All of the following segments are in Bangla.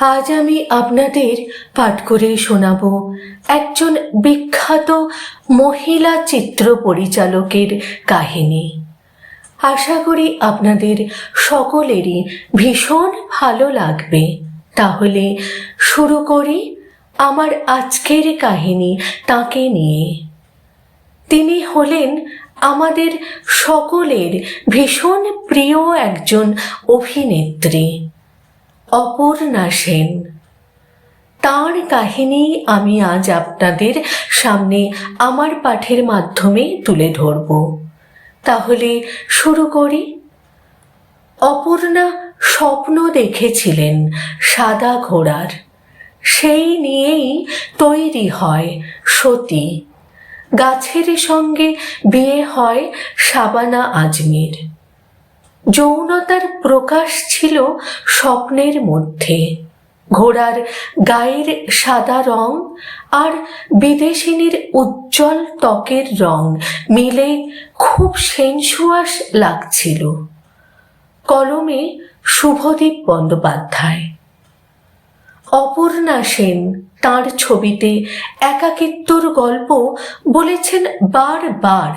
আজ আমি আপনাদের পাঠ করে শোনাব। একজন বিখ্যাত মহিলা চিত্র পরিচালকের কাহিনী। আশা করি আপনাদের সকলেরই ভীষণ ভালো লাগবে। তাহলে শুরু করি আমার আজকের কাহিনী তাকে নিয়ে। তিনি হলেন আমাদের সকলের ভীষণ প্রিয় একজন অভিনেত্রী। অপর্ণা সেন। তাঁর কাহিনী আমি আজ আপনাদের সামনে আমার পাঠের মাধ্যমে তুলে ধরব। তাহলে শুরু করি। অপর্ণা স্বপ্ন দেখেছিলেন সাদা ঘোড়ার। সেই নিয়েই তৈরি হয় সতী। গাছের সঙ্গে বিয়ে হয় শাবানা আজমির। যৌনতার প্রকাশ ছিল স্বপ্নের মধ্যে। ঘোড়ার গায়ের সাদা রং আর বিদেশিনীর উজ্জ্বল ত্বকের রং মিলে খুব সেনসুয়াস লাগছিল। কলমে শুভদীপ বন্দ্যোপাধ্যায়। অপর্ণা সেন তাঁর ছবিতে একাকিত্বর গল্প বলেছেন বারবার।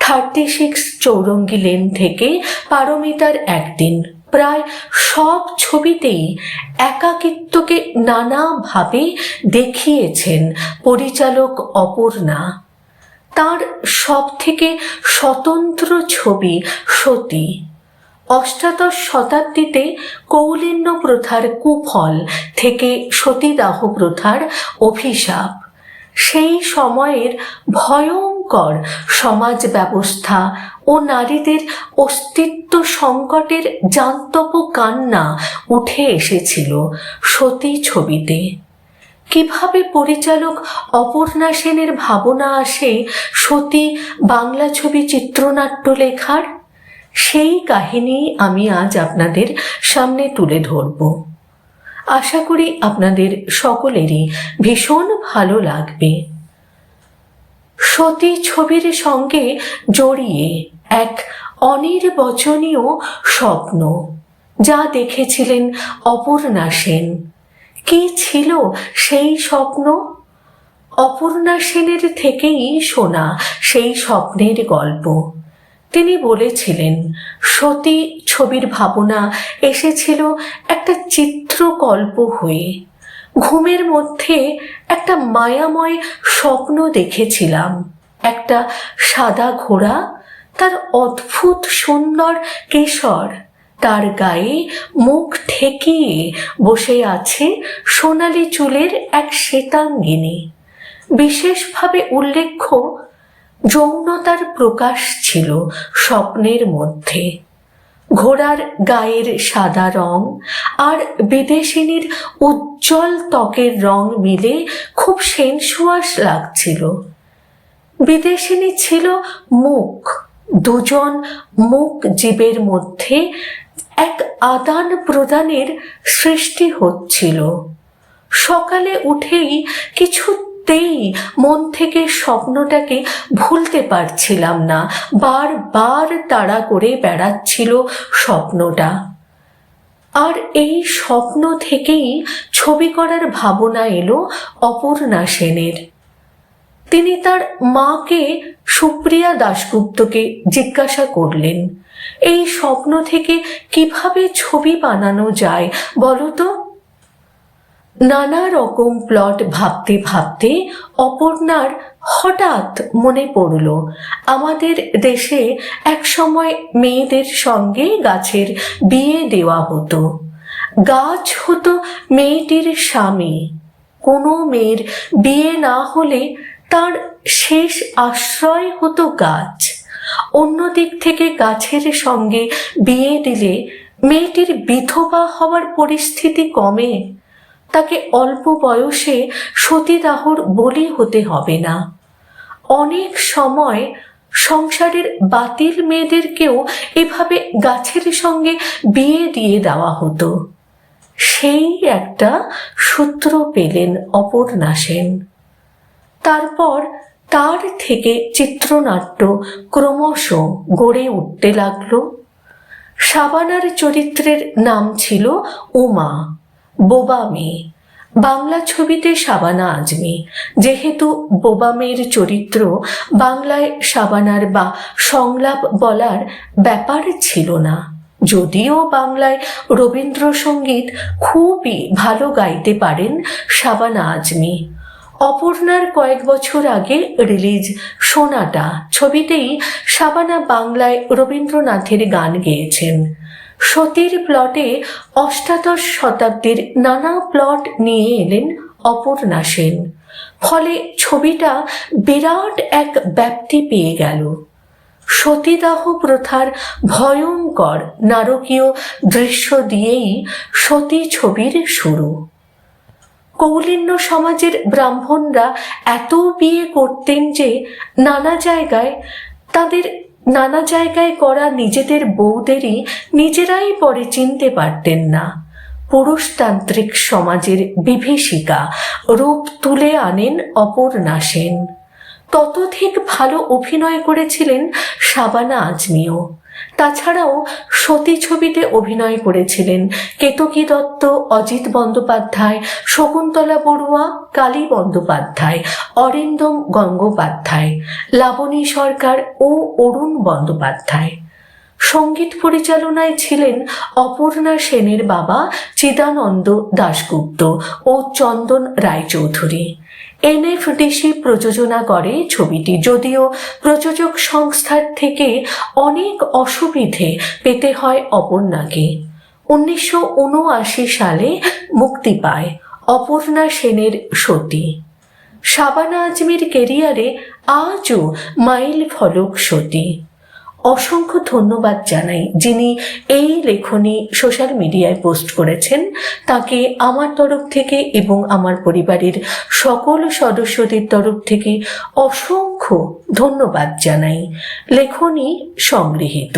থার্টি সিক্স চৌরঙ্গি লেন থেকে পারমিতার একদিন প্রায় সব ছবিতেই একাকিত্বকে নানাভাবে দেখিয়েছেন পরিচালক অপর্ণা। তার সব থেকে স্বতন্ত্র ছবি সতী। অষ্টাদশ শতাব্দীতে কৌলিন্য প্রথার কুফল থেকে সতীদাহ প্রথার অভিশাপ। সেই সময়ের ভয়ঙ্কর সমাজ ব্যবস্থা ও নারীদের অস্তিত্ব সংকটের জান্তব কান্না উঠে এসেছিল সতী ছবিতে। কীভাবে পরিচালক অপর্ণা সেনের ভাবনা আসে সতী বাংলা ছবি চিত্রনাট্য লেখার? সেই কাহিনী আমি আজ আপনাদের সামনে তুলে ধরব। আশা করি আপনাদের সকলেরই ভীষণ ভালো লাগবে। সতী ছবির সঙ্গে জড়িয়ে এক অনির্বচনীয় স্বপ্ন, যা দেখেছিলেন অপর্ণা সেন। কি ছিল সেই স্বপ্ন? অপর্ণা সেনের থেকেই শোনা সেই স্বপ্নের গল্প। তিনি বলেছিলেন, সতী ছবির ভাবনা এসেছিল একটা চিত্রকল্প হয়ে। ঘুমের মধ্যে একটা মায়াময় স্বপ্ন দেখেছিলাম। একটা সাদা ঘোড়া, তার অদ্ভুত সুন্দর কেশর, তার গায়ে মুখ ঠেকিয়ে বসে আছে সোনালি চুলের এক শ্বেতাঙ্গিনী। বিশেষভাবে উল্লেখ্য যৌনতার প্রকাশ ছিল স্বপ্নের মধ্যে। ঘোড়ার গায়ের সাদা রং আর বিদেশিনীর উজ্জ্বল ত্বকের রং মিলে খুব সেনসুয়াস লাগছিল। বিদেশিনী ছিল মুখ, দুজন মুখ জীবের মধ্যে এক আদান প্রদানের সৃষ্টি হচ্ছিল। সকালে উঠেই কিছুতেই মন থেকে স্বপ্নটাকে ভুলতে পারছিলাম না। বারবার তাড়া করে বেড়াচ্ছিল স্বপ্নটা। আর এই স্বপ্ন থেকেই ছবি করার ভাবনা এলো অপর্ণা সেনের। তিনি তার মাকে সুপ্রিয়া দাশগুপ্তকে জিজ্ঞাসা করলেন, এই স্বপ্ন থেকে কীভাবে ছবি বানানো যায় বলো তো? নানা রকম প্লট ভাবতে ভাবতে অপর্ণার হঠাৎ মনে পড়ল, আমাদের দেশে এক সময় মেয়েদের সঙ্গে গাছের বিয়ে দেওয়া হতো। গাছ হতো মেয়েটির স্বামী। কোনো মেয়ের বিয়ে না হলে তার শেষ আশ্রয় হতো গাছ। অন্যদিক থেকে গাছের সঙ্গে বিয়ে দিলে মেয়েটির বিধবা হওয়ার পরিস্থিতি কমে। তাকে অল্প বয়সে সতীদাহর বলি হতে হবে না। অনেক সময় সংসারের বাতিল মেয়েদেরকেও এভাবে গাছের সঙ্গে বিয়ে দিয়ে দেওয়া হতো। সেই একটা সূত্র পেলেন অপর্ণা সেন। তারপর তার থেকে চিত্রনাট্য ক্রমশ গড়ে উঠতে লাগল। সাবানার চরিত্রের নাম ছিল উমা। বোবা মেয়ে। বাংলা ছবিতে সাবানা আজমি। যেহেতু বোবা মেয়ের চরিত্র বাংলায় সাবানার বা সংলাপ বলার ব্যাপার ছিল না, যদিও বাংলায় রবীন্দ্রসঙ্গীত খুবই ভালো গাইতে পারেন সাবানা আজমি। অপর্ণার কয়েক বছর আগে রিলিজ সোনাটা ছবিতেই শাবানা বাংলায় রবীন্দ্রনাথের গান গেয়েছেন। সতীর প্লটে অষ্টাদশ শতাব্দীর নানা প্লট নিয়ে এলেন অপর্ণা সেন। ফলে ছবিটা বিরাট এক ব্যাপ্তি পেয়ে গেল। সতীদাহ প্রথার ভয়ঙ্কর নারকীয় দৃশ্য দিয়েই সতী ছবির শুরু। কৌলিন্য সমাজের ব্রাহ্মণরা এত বিয়ে করতেন যে নানা জায়গায় তাদের, নানা জায়গায় করা নিজেদের বউদেরই নিজেরাই পরে চিনতে পারতেন না। পুরুষতান্ত্রিক সমাজের বিভীষিকা রূপ তুলে আনেন অপর্ণা সেন। ততোধিক ভালো অভিনয় করেছিলেন শাবানা আজমিও। তাছাড়াও সতী ছবিতে অভিনয় করেছিলেন কেতকী দত্ত, অজিত বন্দ্যোপাধ্যায়, শকুন্তলা বড়ুয়া, কালী বন্দ্যোপাধ্যায়, অরিন্দম গঙ্গোপাধ্যায়, লাবণী সরকার ও অরুণ বন্দ্যোপাধ্যায়। সংগীত পরিচালনায় ছিলেন অপর্ণা সেনের বাবা চিদানন্দ দাশগুপ্ত ও চন্দন রায়চৌধুরী। এনএফডিসি প্রযোজনা করে ছবিটি। যদিও প্রযোজক সংস্থার থেকে অনেক অসুবিধে পেতে হয় অপর্ণাকে। উনিশশো উনআশি সালে মুক্তি পায় অপর্ণা সেনের সতী। শাবানা আজমির কেরিয়ারে আজও মাইল ফলক সতী। অসংখ্য ধন্যবাদ জানাই যিনি এই লেখনী সোশ্যাল মিডিয়ায় পোস্ট করেছেন। তাকে আমার তরফ থেকে এবং আমার পরিবারের সকল সদস্যদের তরফ থেকে অসংখ্য ধন্যবাদ জানাই। লেখনী সংগৃহীত।